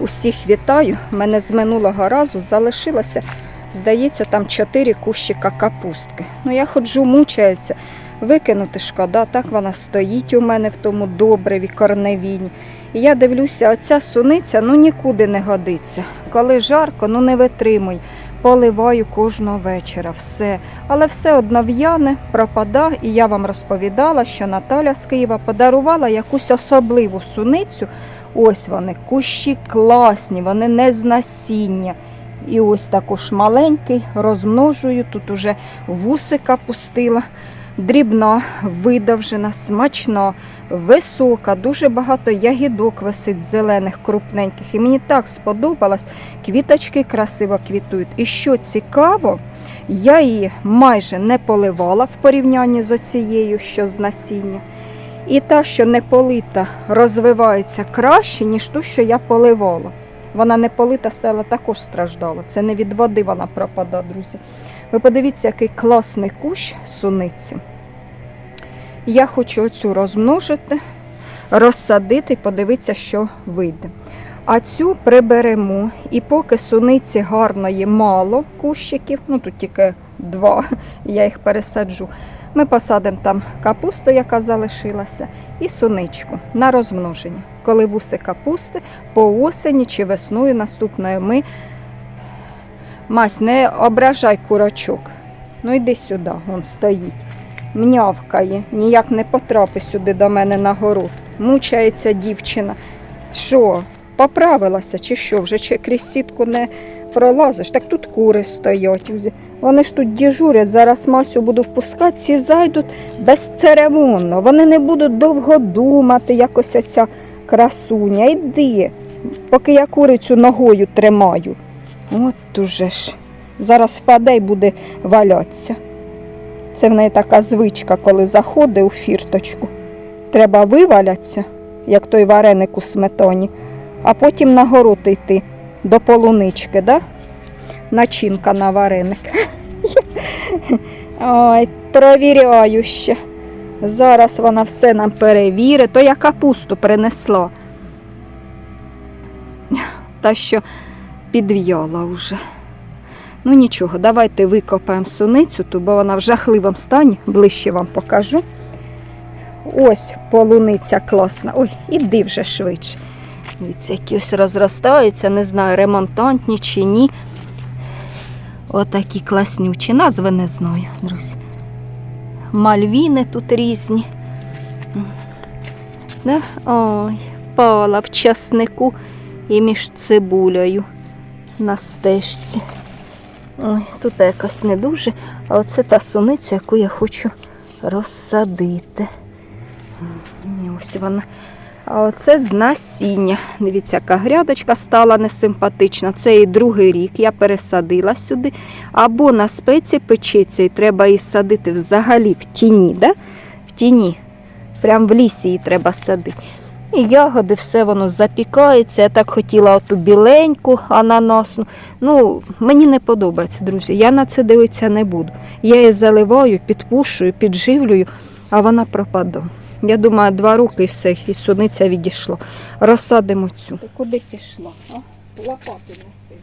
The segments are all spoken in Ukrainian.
усіх вітаю. У мене з минулого разу залишилося, здається, там чотири кущика капустки. Ну, я ходжу, мучається. Викинути шкода, так вона стоїть у мене в тому добриві корневіні. І я дивлюся, оця суниця ну нікуди не годиться. Коли жарко, ну не витримуй. Поливаю кожного вечора, все. Але все одно в'яне, пропада. І я вам розповідала, що Наталя з Києва подарувала якусь особливу суницю. Ось вони, кущі класні, вони не з насіння. І ось також маленький, розмножую. Тут уже вусика пустила. Дрібна, видовжена, смачна, висока, дуже багато ягідок висить зелених, крупненьких. І мені так сподобалось. Квіточки красиво квітують. І що цікаво, я її майже не поливала в порівнянні з оцією, що з насіння. І та, що не полита, розвивається краще, ніж ту, що я поливала. Вона не полита стала також страждала. Це не від води вона пропада, друзі. Ви подивіться, який класний кущ суниці. Я хочу оцю розмножити, розсадити, і подивитися, що вийде. А цю приберемо. І поки суниці гарної мало кущиків, ну тут тільки два, я їх пересаджу. Ми посадимо там капусту, яка залишилася, і суничку на розмноження. Коли вуси капусти, по осені чи весною наступною ми. Мась, не ображай курочок. Ну йди сюди, він стоїть. Мнявкає, ніяк не потрапи сюди до мене на город. Мучається дівчина. Що, поправилася чи що? Вже чи крізь сітку не пролазиш? Так тут кури стоять. Вони ж тут діжурять, зараз Масю буду впускати, ці зайдуть безцеремонно. Вони не будуть довго думати, якось оця красуня. Йди, поки я курицю ногою тримаю. От уже ж. Зараз впаде і буде валятися. Це в неї така звичка, коли заходить у фірточку. Треба вивалятися, як той вареник у сметані, а потім на город йти до полунички, да? начинка на вареник. Ой, провіряю ще. Зараз вона все нам перевірить, то я капусту принесла. Та що підв'яла вже. Ну нічого, давайте викопаємо суницю, ту, бо вона в жахливому стані, ближче вам покажу. Ось полуниця класна. Ой, іди вже швидше. Дивіться, які ось розростаються, не знаю, ремонтантні чи ні. Отакі класнючі. Назви не знаю, друзі. Мальвіни тут різні. Да? Ой, впала в часнику і між цибулею на стежці. Ой, тут якось не дуже, а оце та суниця, яку я хочу розсадити. Ось вона. А оце з насіння. Дивіться, яка грядочка стала несимпатична. Це і другий рік я пересадила сюди. Або на спеці печеться, і треба її садити взагалі в тіні. Да? В тіні. Прям в лісі її треба садити. І ягоди, все воно запікається. Я так хотіла оту біленьку ананасну. Ну, мені не подобається, друзі. Я на це дивитися не буду. Я її заливаю, підпушую, підживлюю, а вона пропаде. Я думаю, два роки і все, і суниця відійшло. Розсадимо цю. Ти куди пішла? А? Лопату неси.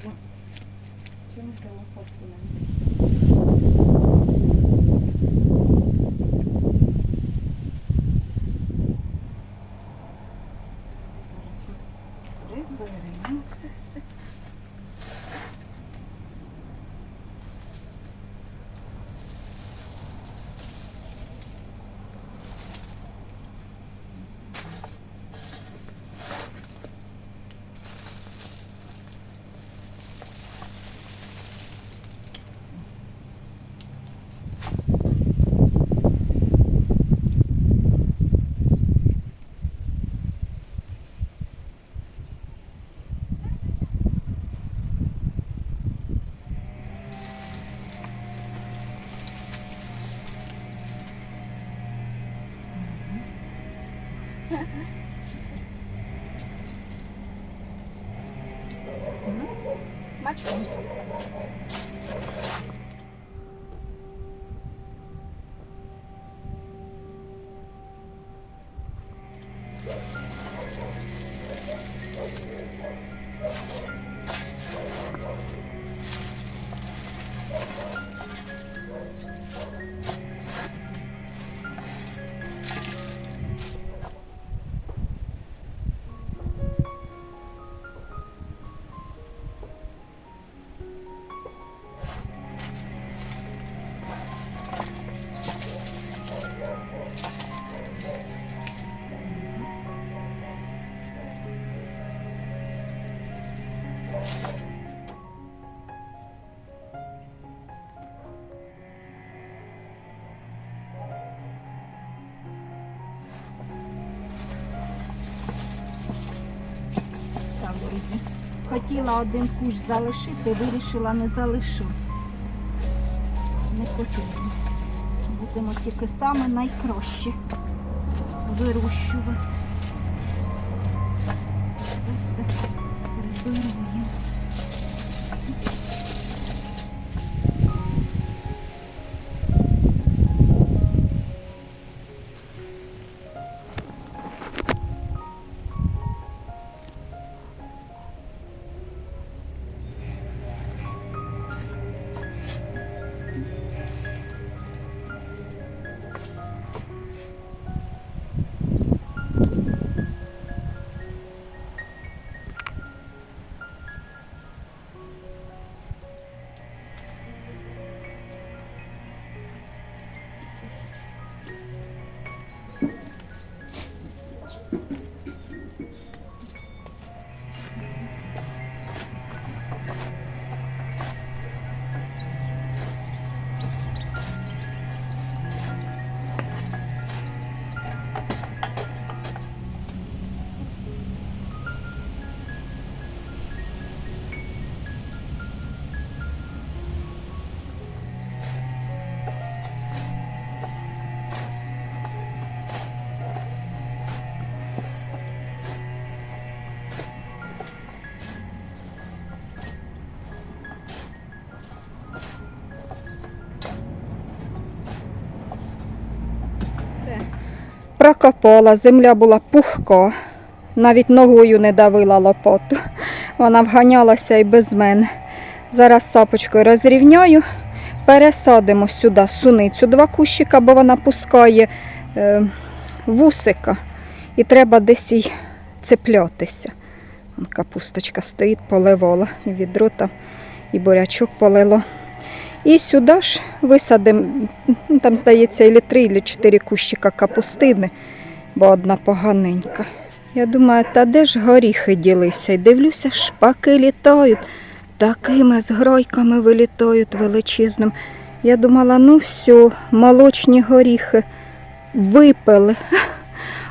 Чому ти лопату не Хотіла один куш залишити, вирішила не залишу. Не потрібно. Будемо тільки саме найкраще вирощувати. Прокопала, земля була пухка, навіть ногою не давила лопоту. Вона вганялася і без мене. Зараз сапочкою розрівняю, пересадимо сюди суницю два кущика, бо вона пускає е, вусика і треба десь їй цеплятися. Капусточка стоїть, поливала, і відро там, і бурячок полило. І сюди ж висадимо, ну, там, здається, і три, і чотири кущика капустини, бо одна поганенька. Я думаю, та де ж горіхи ділися? І дивлюся, шпаки літають, такими згройками вилітають величезним. Я думала, ну все, молочні горіхи випили.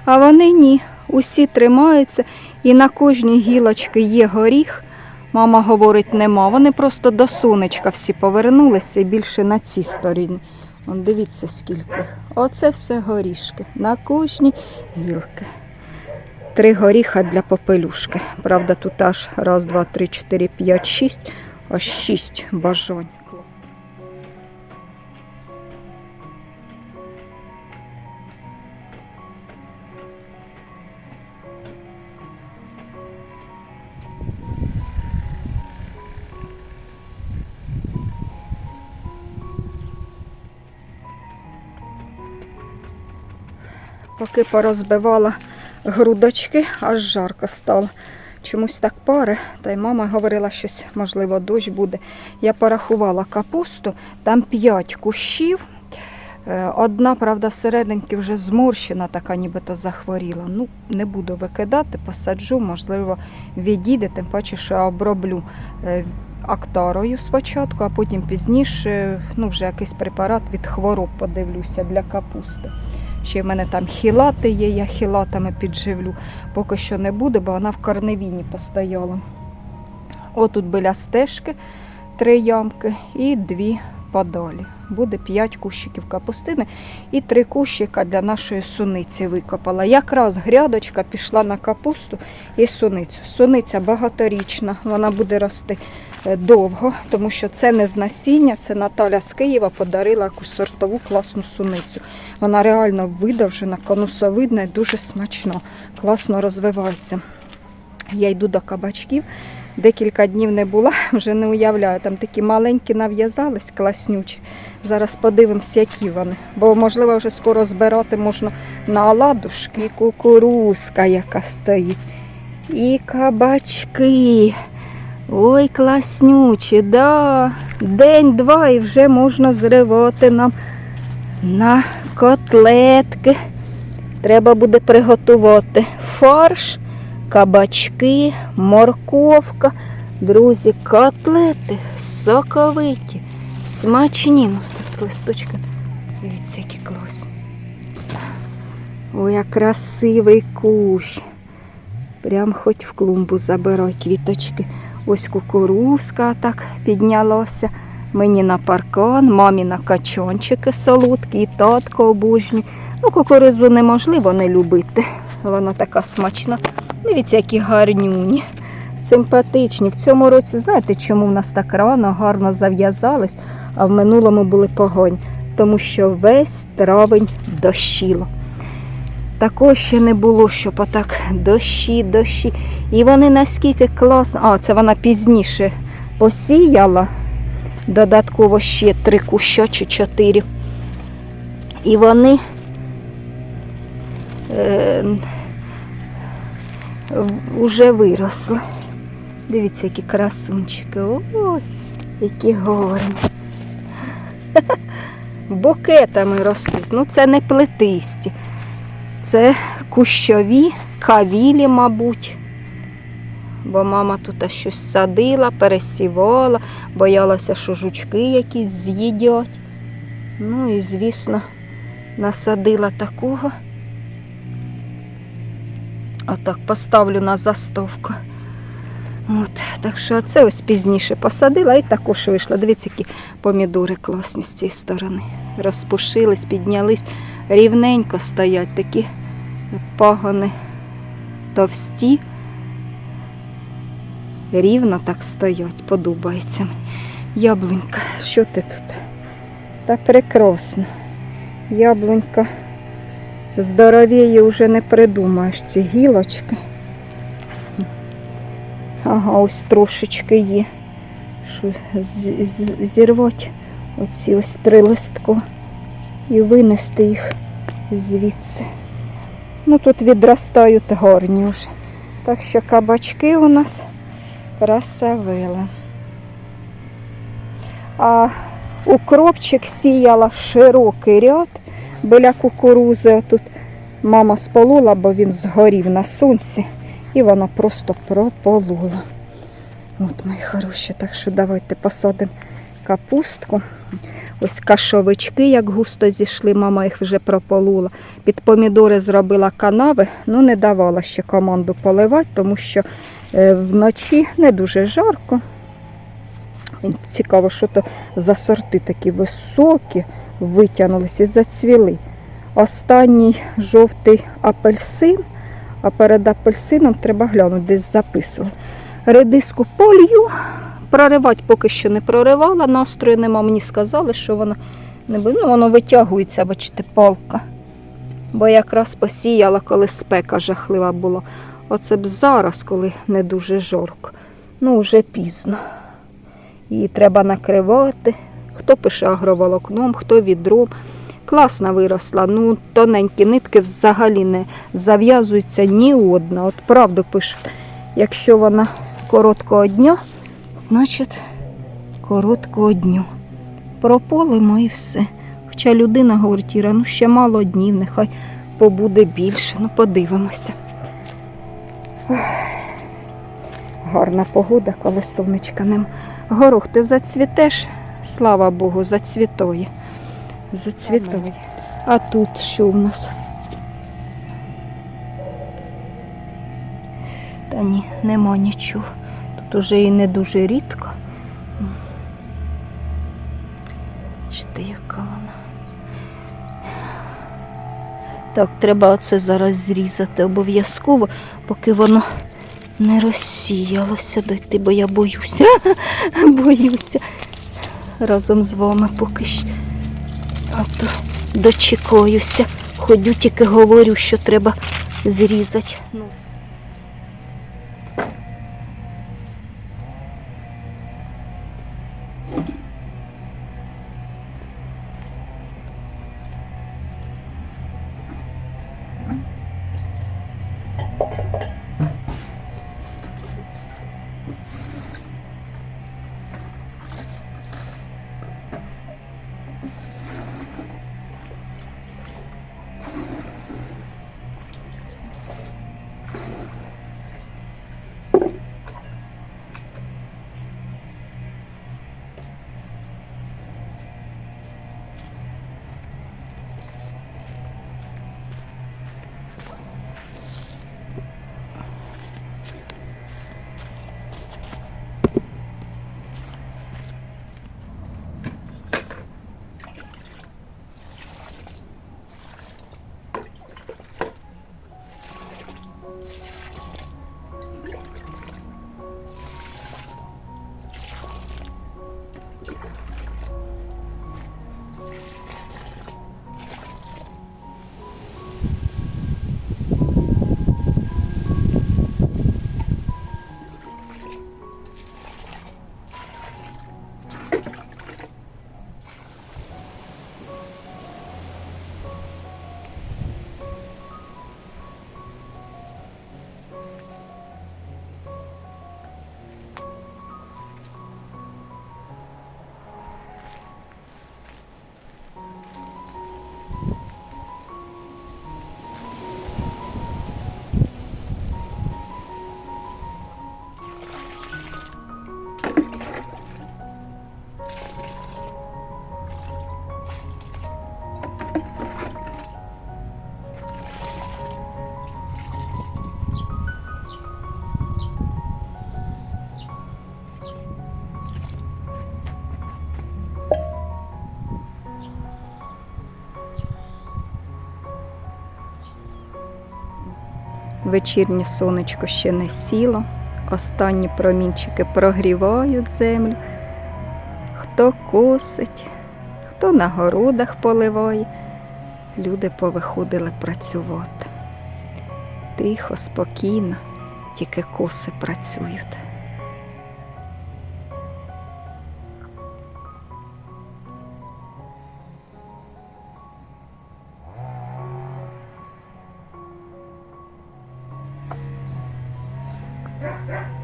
А вони ні, усі тримаються, і на кожній гілочці є горіх. Мама говорить, нема. Вони просто до сонечка всі повернулися і більше на цій стороні. Вон дивіться скільки. Оце все горішки. На кожній гілки. Три горіха для попелюшки. Правда, тут аж раз, два, три, чотири, п'ять, шість, аж шість бажань. Поки порозбивала грудочки, аж жарко стало. Чомусь так пари, та й мама говорила, щось, можливо, дощ буде. Я порахувала капусту, там п'ять кущів. Е, Одна, правда, всерединки вже зморщена, така нібито захворіла. Ну, не буду викидати, посаджу, можливо, відійде, тим паче, що оброблю е, актарою спочатку, а потім пізніше ну, вже якийсь препарат від хвороб подивлюся для капусти. Ще в мене там хілати є, я хілатами підживлю. Поки що не буде, бо вона в корневіні постояла. Отут біля стежки три ямки і дві подалі. Буде п'ять кущиків капустини і три кущика для нашої суниці викопала. Якраз грядочка пішла на капусту і суницю. Суниця багаторічна, вона буде рости довго, тому що це не з насіння, це Наталя з Києва подарила якусь сортову класну суницю. Вона реально видовжена, конусовидна і дуже смачно, класно розвивається. Я йду до кабачків. Декілька днів не була, вже не уявляю. Там такі маленькі нав'язались, класнючі. Зараз подивимося, які вони. Бо, можливо, вже скоро збирати можна на оладушки. І кукурузка, яка стоїть. І кабачки. Ой, класнючі, да. День-два і вже можна зривати нам на котлетки. Треба буде приготувати фарш, кабачки, морковка, Друзі, котлети соковиті, смачні. Ну, тут листочки. Дивіться, які класні. Ой, як красивий кущ. Прям хоч в клумбу забирай квіточки. Ось кукурузка так піднялася. Мені на паркан, мамі на качончики солодкі, і татко обужні. Ну, кукурузу неможливо не любити. Вона така смачна. Дивіться, які гарнюні, симпатичні. В цьому році, знаєте, чому в нас так рано, гарно зав'язались, а в минулому були погонь? Тому що весь травень дощило. Такого ще не було, щоб отак дощі, дощі. І вони наскільки класно. А, це вона пізніше посіяла. Додатково ще три куща чи чотири. І вони е, вже виросли. Дивіться, які красунчики. Ой, які горні. Букетами ростуть. Ну, це не плетисті. Це кущові, кавілі, мабуть. Бо мама тут щось садила, пересівала, боялася, що жучки якісь з'їдять. Ну і, звісно, насадила такого. Отак поставлю на застовку. От, так що це ось пізніше посадила і також вийшла. Дивіться, які помідори класні з цієї сторони. Розпушились, піднялись, рівненько стоять, такі пагони товсті. Рівно так стоять, подобається мені. Яблунька, що ти тут? Та прекрасно. Яблунька здоровіє вже не придумаєш ці гілочки. Ага, ось трошечки є. Що зірвати оці ось три листка і винести їх звідси. Ну тут відростають горні вже. Так що кабачки у нас красавила. А укропчик сіяла широкий ряд біля кукурузи. Тут мама сполола, бо він згорів на сонці, і вона просто прополола. От, мої хороші, так що давайте посадимо капустку. Ось кашовички, як густо зійшли, мама їх вже прополола. Під помідори зробила канави, ну не давала ще команду поливати, тому що е, вночі не дуже жарко. Цікаво, що то за сорти такі високі, витягнулися і зацвіли. Останній жовтий апельсин, а перед апельсином треба глянути, десь записував. Редиску полью, проривати поки що не проривала, настрою нема. Мені сказали, що воно не буде. Ну, воно витягується, бачите, палка. Бо якраз посіяла, коли спека жахлива була. Оце б зараз, коли не дуже жарко. Ну, вже пізно. Її треба накривати. Хто пише агроволокном, хто відром. Класно виросла. Ну, тоненькі нитки взагалі не зав'язуються ні одна. От правду пишуть. Якщо вона короткого дня, значить короткого дню. Прополимо і все. Хоча людина говорить, Іра, ну ще мало днів, нехай побуде більше. Ну, подивимося. Гарна погода, коли сонечка нема. Горох, ти зацвітеш? Слава Богу, зацвітує. Зацвітує. А тут що в нас? Та ні, нема нічого. Тут уже і не дуже рідко. Чти, яка вона. Так, треба оце зараз зрізати обов'язково, поки воно не розсіялося дойти, бо я боюся. боюся. Разом з вами поки що. А то дочекаюся. Ходю, тільки говорю, що треба зрізати. Вечірнє сонечко ще не сіло, останні промінчики прогрівають землю. Хто косить, хто на городах поливає. Люди повиходили працювати. Тихо, спокійно, тільки коси працюють. Yeah.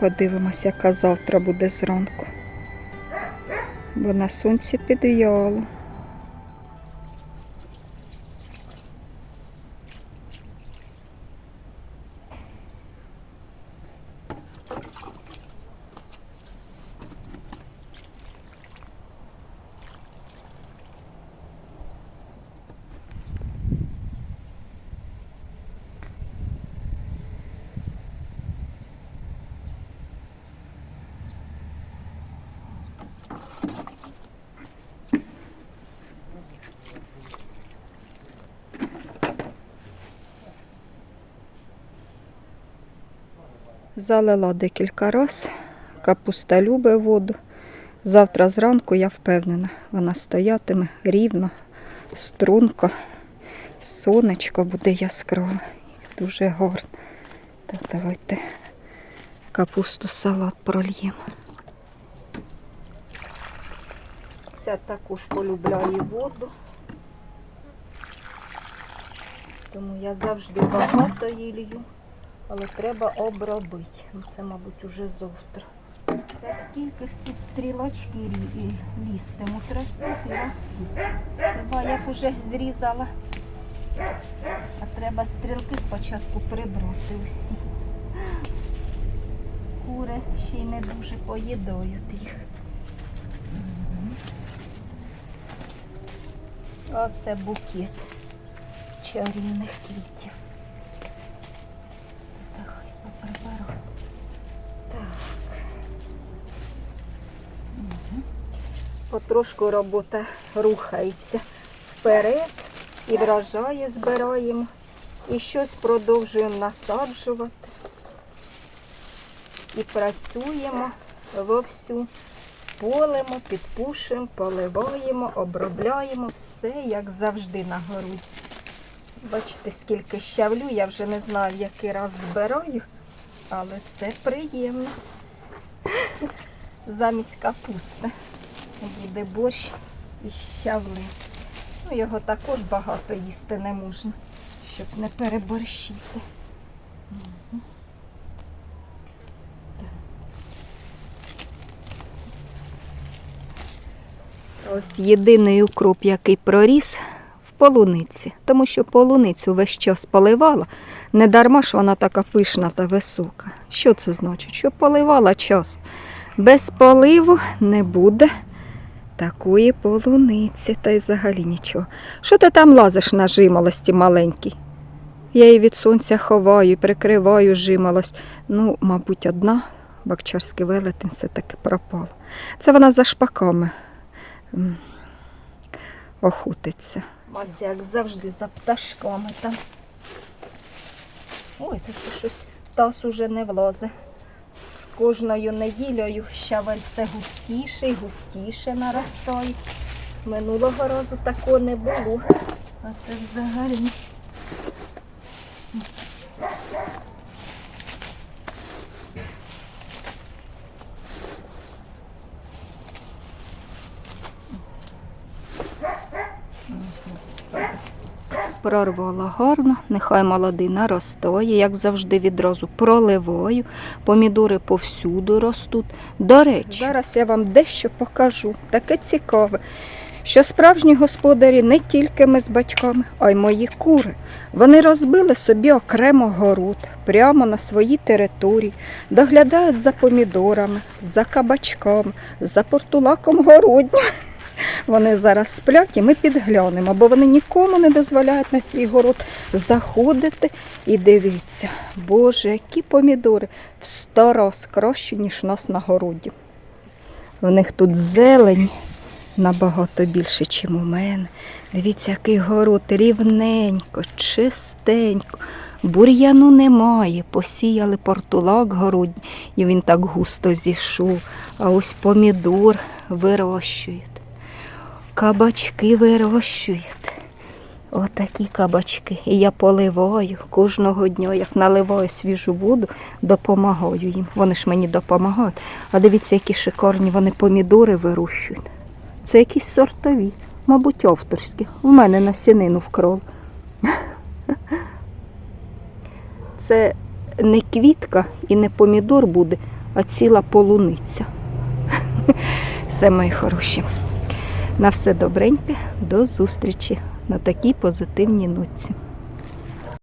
Подивимося, яка завтра буде зранку. Бо на сонці підв'яло. Залила декілька раз. Капуста любить воду. Завтра зранку я впевнена, вона стоятиме рівно, струнко, сонечко буде яскраве. Дуже гарно. Так, давайте капусту салат прольємо. Ця також полюбляє воду. Тому я завжди багато її лью, але треба обробити. Ну, Це, мабуть, уже завтра. Та скільки ж ці стрілочки лі- і лізтимуть, ростуть і ростуть. Треба, як уже зрізала. А треба стрілки спочатку прибрати усі. Кури ще й не дуже поїдають їх. Оце букет чарівних квітів. Хай. Так. Мгм. Потрошку робота рухається вперед і врожає збираємо. І щось продовжуємо насаджувати. І працюємо вовсю. Полимо, підпушуємо, поливаємо, обробляємо все, як завжди на городі. Бачите, скільки щавлю, я вже не знаю, який раз збираю, але це приємно. Замість капусти буде борщ із щавли. Ну, його також багато їсти не можна, щоб не переборщити. Ось єдиний укроп, який проріс полуниці, тому що полуницю весь час поливала. Не дарма ж вона така пишна та висока. Що це значить? Що поливала час. Без поливу не буде такої полуниці, та й взагалі нічого. Що ти там лазиш на жимолості маленькій? Я її від сонця ховаю, прикриваю жимолость. Ну, мабуть, одна бакчарський велетень все-таки пропала. Це вона за шпаками м, охотиться. Мася, як завжди, за пташками там. Ой, це щось таз уже не влазе. З кожною неділею щавель все густіше і густіше наростає. Минулого разу такого не було. А це взагалі. Прорвала гарно, нехай молодий наростає, як завжди відразу проливаю. Помідори повсюду ростуть. До речі, зараз я вам дещо покажу, таке цікаве, що справжні господарі не тільки ми з батьками, а й мої кури. Вони розбили собі окремо город прямо на своїй території, доглядають за помідорами, за кабачками, за портулаком городнім. Вони зараз сплять і ми підглянемо, бо вони нікому не дозволяють на свій город заходити і дивіться. Боже, які помідори в сто раз кращі, ніж нас на городі. В них тут зелень набагато більше, ніж у мене. Дивіться, який город рівненько, чистенько. Бур'яну немає, посіяли портулак городній, і він так густо зійшов. А ось помідор вирощують. Кабачки вирощують. Отакі кабачки. І я поливаю кожного дня, як наливаю свіжу воду, допомагаю їм. Вони ж мені допомагають. А дивіться, які шикарні вони помідори вирощують. Це якісь сортові, мабуть, авторські. У мене на сінину вкрав. Це не квітка і не помідор буде, а ціла полуниця. Все, мої хороші. На все добреньке, до зустрічі на такій позитивній ноці.